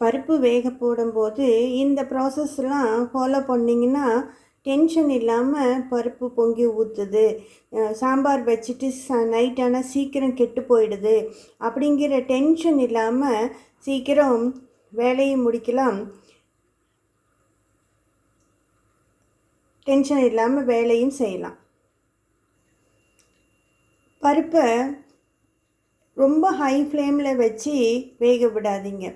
பருப்பு வேக போடும்போது இந்த ப்ராசஸ்லாம் ஃபாலோ பண்ணிங்கன்னா டென்ஷன் இல்லாமல் பருப்பு பொங்கி ஊற்றுது சாம்பார் வச்சுட்டு ச நைட் ஆனால் சீக்கிரம் கெட்டு போயிடுது. அப்படிங்கிற டென்ஷன் இல்லாமல் சீக்கிரம் வேலையை முடிக்கலாம். டென்ஷன் இல்லாமல் வேலையும் செய்யலாம். பருப்பை ரொம்ப ஹை ஃப்ளேமில் வச்சு வேக விடாதீங்க.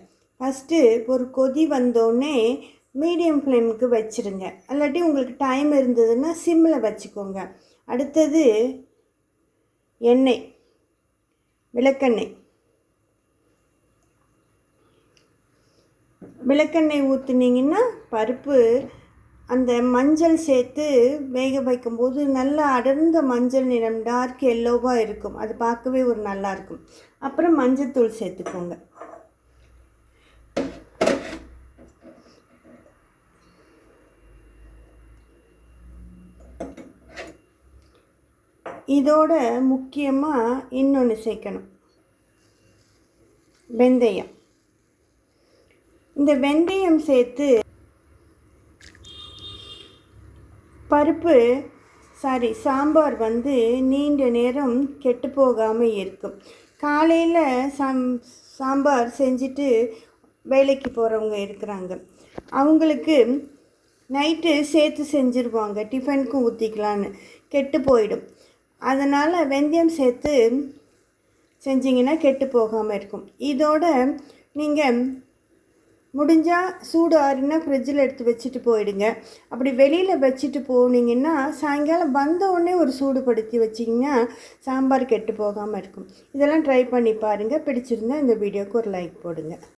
ஃபஸ்ட்டு ஒரு கொதி வந்தோடனே மீடியம் ஃப்ளேமுக்கு வச்சுருங்க. இல்லாட்டி உங்களுக்கு டைம் இருந்ததுன்னா சிம்மில் வச்சுக்கோங்க. அடுத்தது எண்ணெய் விளக்கெண்ணெய். விளக்கெண்ணெய் ஊற்றுனீங்கன்னா பருப்பு அந்த மஞ்சள் சேர்த்து வேக வைக்கும்போது நல்லா அடர்ந்த மஞ்சள் நிறம் டார்க் எல்லோவாக இருக்கும். அது பார்க்கவே ஒரு நல்லா இருக்கும். அப்புறம் மஞ்சத்தூள் சேர்த்துக்கோங்க. இதோட முக்கியமாக இன்னொன்று சேர்க்கணும். வெந்தயம். இந்த வெந்தயம் சேர்த்து பருப்பு சாரி சாம்பார் வந்து நீண்ட நேரம் கெட்டு போகாமல் இருக்கும். காலையில் சாம் சாம்பார் செஞ்சுட்டு வேலைக்கு போகிறவங்க இருக்கிறாங்க. அவங்களுக்கு நைட்டு சேர்த்து செஞ்சுருவாங்க. டிஃபனுக்கும் ஊற்றிக்கலான்னு கெட்டு போயிடும். அதனால் வெந்தயம் சேர்த்து செஞ்சிங்கன்னா கெட்டு போகாமல் இருக்கும். இதோட நீங்கள் முடிஞ்சால் சூடு ஆறுனா ஃப்ரிட்ஜில் எடுத்து வச்சுட்டு போயிடுங்க. அப்படி வெளியில் வச்சுட்டு போனீங்கன்னா சாயங்காலம் வந்த உடனே ஒரு சூடுபடுத்தி வச்சிங்கன்னா சாம்பார் கெட்டு போகாமல் இருக்கும். இதெல்லாம் ட்ரை பண்ணி பாருங்கள் பிடிச்சிருந்தா இந்த வீடியோக்கு ஒரு லைக் போடுங்க.